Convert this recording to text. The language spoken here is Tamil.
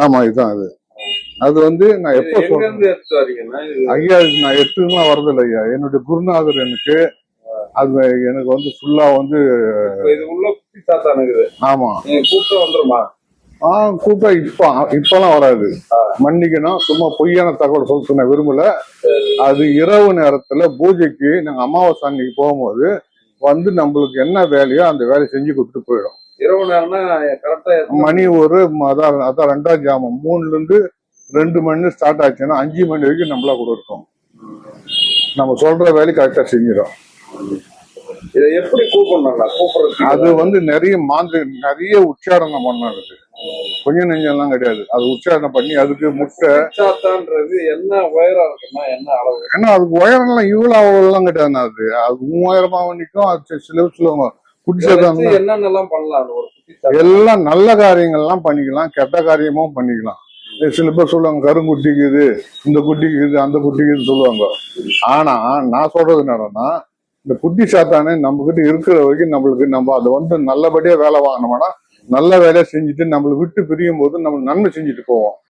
ஆமா இதுதான் அது. அது வந்து நான் எப்போ சொல்றேன் ஐயா நான் எடுத்துலாம் வரதில்லை ஐயா. என்னுடைய குருநாதர் எனக்கு அது எனக்கு வந்து ஃபுல்லா வந்து இப்ப இது உள்ள குட்டி சாத்தானுக்குது ஆமா. கூட்டம் வந்துருமா? ஆ கூட்டம் இப்ப இப்பெல்லாம் வராது. மன்னிக்கணும். சும்மா பொய்யான தகவல் சொல்ல விரும்பல. அது இரவு நேரத்துல பூஜைக்கு நாங்க அமாவாசை அன்னைக்கு போகும்போது வந்து நம்மளுக்கு என்ன வேலையோ அந்த வேலையை செஞ்சு கொடுத்துட்டு போயிடும். இரவு நேரம்னா கரெக்டா மணி ஒரு அதான் அதான் ரெண்டாம் ஜாமம். மூணுல இருந்து ரெண்டு மணி ஸ்டார்ட் ஆச்சுன்னா அஞ்சு மணி வரைக்கும் நம்மளா கூட இருக்கும் நம்ம சொல்ற வேலையை கரெக்டா செஞ்சிடும் இதை எப்படி கூப்பிடணும்னா கூப்பிடுறது அது வந்து நிறைய மாந்திரி நிறைய உச்சாரணம் பண்ணது கொஞ்சம் நெஞ்செல்லாம் கிடையாது. அது உச்சாரணம் பண்ணி அதுக்கு முட்டை. சாத்தான்றது என்ன உயரம் இருக்குன்னா என்ன அளவு? ஏன்னா அதுக்கு உயரம்லாம் இவ்வளவு அவ்வளவுலாம் கிடையாது. அது அது மூவாயிரமா நிற்கும். அது சில சொல்லுவாங்க இதை சேதம் என்னென்னலாம் பண்ணலாம் எல்லாம் நல்ல காரியங்கள்லாம் பண்ணிக்கலாம் கெட்ட காரியமும் பண்ணிக்கலாம். இது சில பேர் சொல்லுவாங்க கருங்குட்டிக்குது இந்த குட்டிக்குது அந்த குட்டிக்குது சொல்லுவாங்க. ஆனா நான் சொல்றது என்னன்னா இந்த குட்டி சாத்தானே நம்ம கிட்ட இருக்கிற வரைக்கும் நம்மளுக்கு நம்ம அதை வந்து நல்லபடியா வேலை வாங்கினோம்னா நல்ல வேலையை செஞ்சுட்டு நம்மளை விட்டு பிரியும் போது நம்ம நன்மை செஞ்சுட்டு போவோம்.